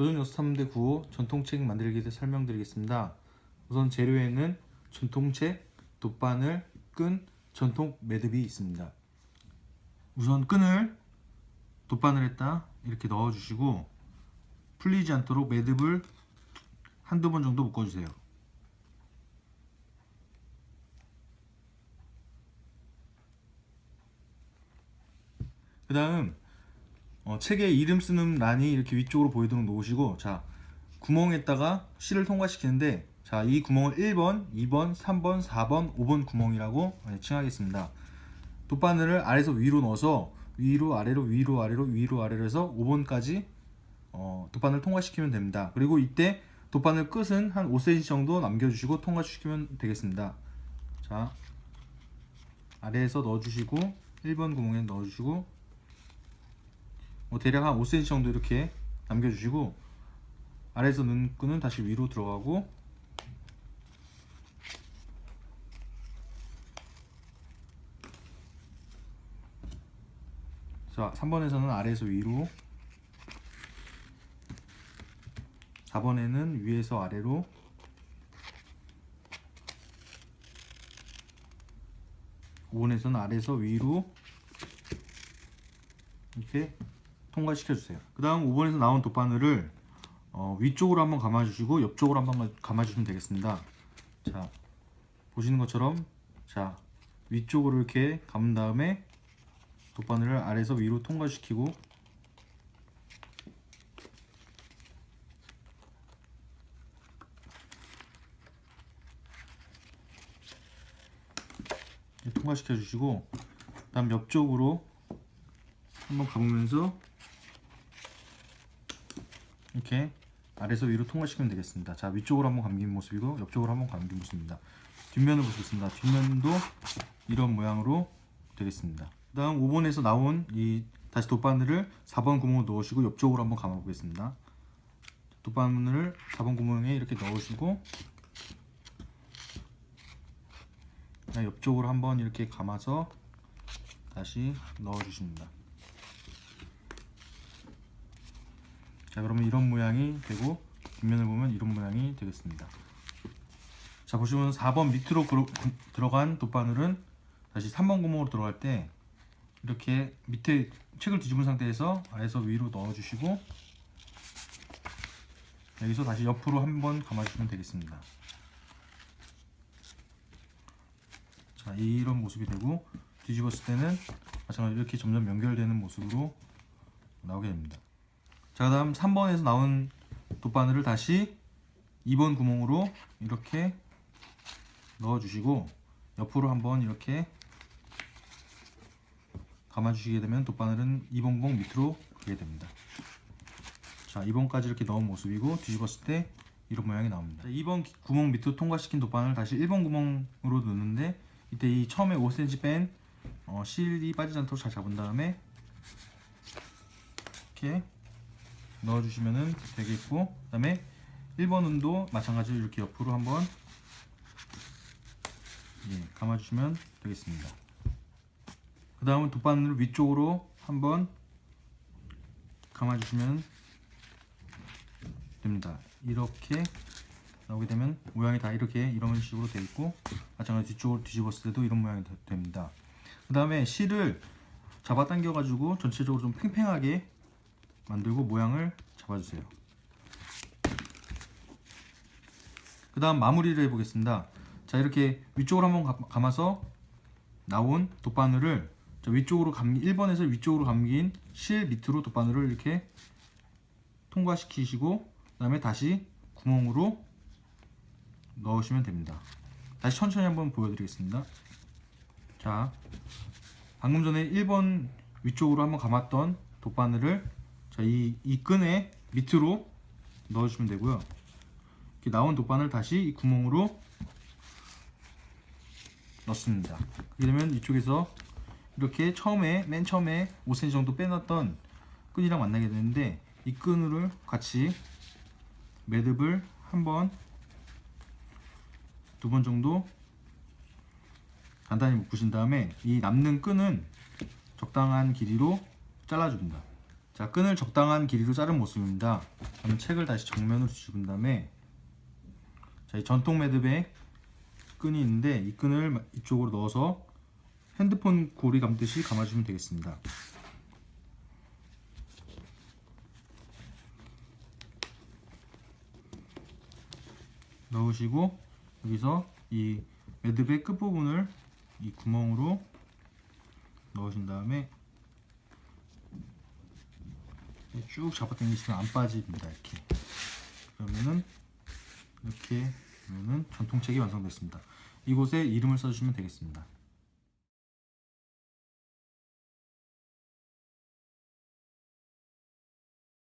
도전 요소 3대 9 전통책 만들기에 대해 설명드리겠습니다. 우선 재료에는 전통책, 돗바늘, 끈, 전통 매듭이 있습니다. 우선 끈을 돗바늘에다 이렇게 넣어주시고 풀리지 않도록 매듭을 한두 번 정도 묶어주세요. 그 다음 어, 책에 이름 쓰는 란이 이렇게 위쪽으로 보이도록 놓으시고 자 구멍에다가 실을 통과시키는데 자 이 구멍을 1번, 2번, 3번, 4번, 5번 구멍이라고 네, 칭하겠습니다. 돗바늘을 아래에서 위로 넣어서 위로 아래로 위로 아래로 위로 아래로 해서 5번까지 어, 돗바늘 통과시키면 됩니다. 그리고 이때 돗바늘 끝은 한 5cm 정도 남겨주시고 통과시키면 되겠습니다. 자 아래에서 넣어주시고 1번 구멍에 넣어주시고 뭐 대략 한 5cm 정도 이렇게 남겨주시고 아래에서 넣은 끈은 다시 위로 들어가고 자 3번에서는 아래에서 위로 4번에는 위에서 아래로 오번에서는 아래에서 위로 이렇게 통과시켜 주세요. 그 다음 5번에서 나온 돗바늘을 어, 위쪽으로 한번 감아주시고 옆쪽으로 한번 감아주시면 되겠습니다. 자 보시는 것처럼 자 위쪽으로 이렇게 감은 다음에 돗바늘을 아래에서 위로 통과시키고 통과시켜 주시고 그다음 옆쪽으로 한번 감으면서 이렇게 아래에서 위로 통과시키면 되겠습니다. 자 위쪽으로 한번 감긴 모습이고 옆쪽으로 한번 감긴 모습입니다. 뒷면을 보겠습니다. 뒷면도 이런 모양으로 되겠습니다. 그 다음 5번에서 나온 이 다시 돗바늘을 4번 구멍으로 넣으시고 옆쪽으로 한번 감아 보겠습니다. 돗바늘을 4번 구멍에 이렇게 넣으시고 옆쪽으로 한번 이렇게 감아서 다시 넣어주십니다. 자 그러면 이런 모양이 되고 뒷면을 보면 이런 모양이 되겠습니다. 자 보시면 4번 밑으로 그로- 구- 들어간 돗바늘은 다시 3번 구멍으로 들어갈 때 이렇게 밑에 책을 뒤집은 상태에서 아래에서 위로 넣어주시고 여기서 다시 옆으로 한번 감아주시면 되겠습니다. 자 이런 모습이 되고 뒤집었을 때는 마찬가지로 이렇게 점점 연결되는 모습으로 나오게 됩니다. 자 그 다음 3번에서 나온 돗바늘을 다시 2번 구멍으로 이렇게 넣어주시고 옆으로 한번 이렇게 감아주시게 되면 돗바늘은 2번 구멍 밑으로 가게 됩니다. 자 2번까지 이렇게 넣은 모습이고 뒤집었을 때 이런 모양이 나옵니다. 자, 2번 기- 구멍 밑으로 통과시킨 돗바늘을 다시 1번 구멍으로 넣는데 이때 이 처음에 5cm 뺀 어, 실이 빠지지 않도록 잘 잡은 다음에 이렇게 넣어주시면 되겠고 그 다음에 1번은도 마찬가지로 이렇게 옆으로 한번 예, 감아주시면 되겠습니다. 그 다음은 돗바늘 위쪽으로 한번 감아주시면 됩니다. 이렇게 나오게 되면 모양이 다 이렇게 이런 식으로 되어 있고 마찬가지로 뒤쪽으로 뒤집었을 때도 이런 모양이 되- 됩니다. 그 다음에 실을 잡아당겨 가지고 전체적으로 좀 팽팽하게 만들고 모양을 잡아주세요. 그 다음 마무리를 해보겠습니다. 자 이렇게 위쪽으로 한번 감- 감아서 나온 돗바늘을 자, 위쪽으로 감긴 1번에서 위쪽으로 감긴 실 밑으로 돗바늘을 이렇게 통과시키시고 그 다음에 다시 구멍으로 넣으시면 됩니다. 다시 천천히 한번 보여드리겠습니다. 자 방금 전에 1번 위쪽으로 한번 감았던 돗바늘을 자, 이, 이 끈에 밑으로 넣어주시면 되고요. 이렇게 나온 돗바늘 다시 이 구멍으로 넣습니다. 되면 이쪽에서 이렇게 처음에 맨 처음에 5cm 정도 빼놨던 끈이랑 만나게 되는데 이 끈을 같이 매듭을 한 번 두 번 정도 간단히 묶으신 다음에 이 남는 끈은 적당한 길이로 잘라줍니다. 자 끈을 적당한 길이로 자른 모습입니다. 그러면 책을 다시 정면으로 뒤집은 다음에 자 이 전통 매듭에 끈이 있는데 이 끈을 이쪽으로 넣어서 핸드폰 고리 감듯이 감아주면 되겠습니다. 넣으시고 여기서 이 매듭의 끝부분을 이 구멍으로 넣으신 다음에 쭉 잡아 당기시면 안 빠집니다 이렇게. 그러면은 이렇게 그러면은 전통책이 완성됐습니다. 이곳에 이름을 써주시면 되겠습니다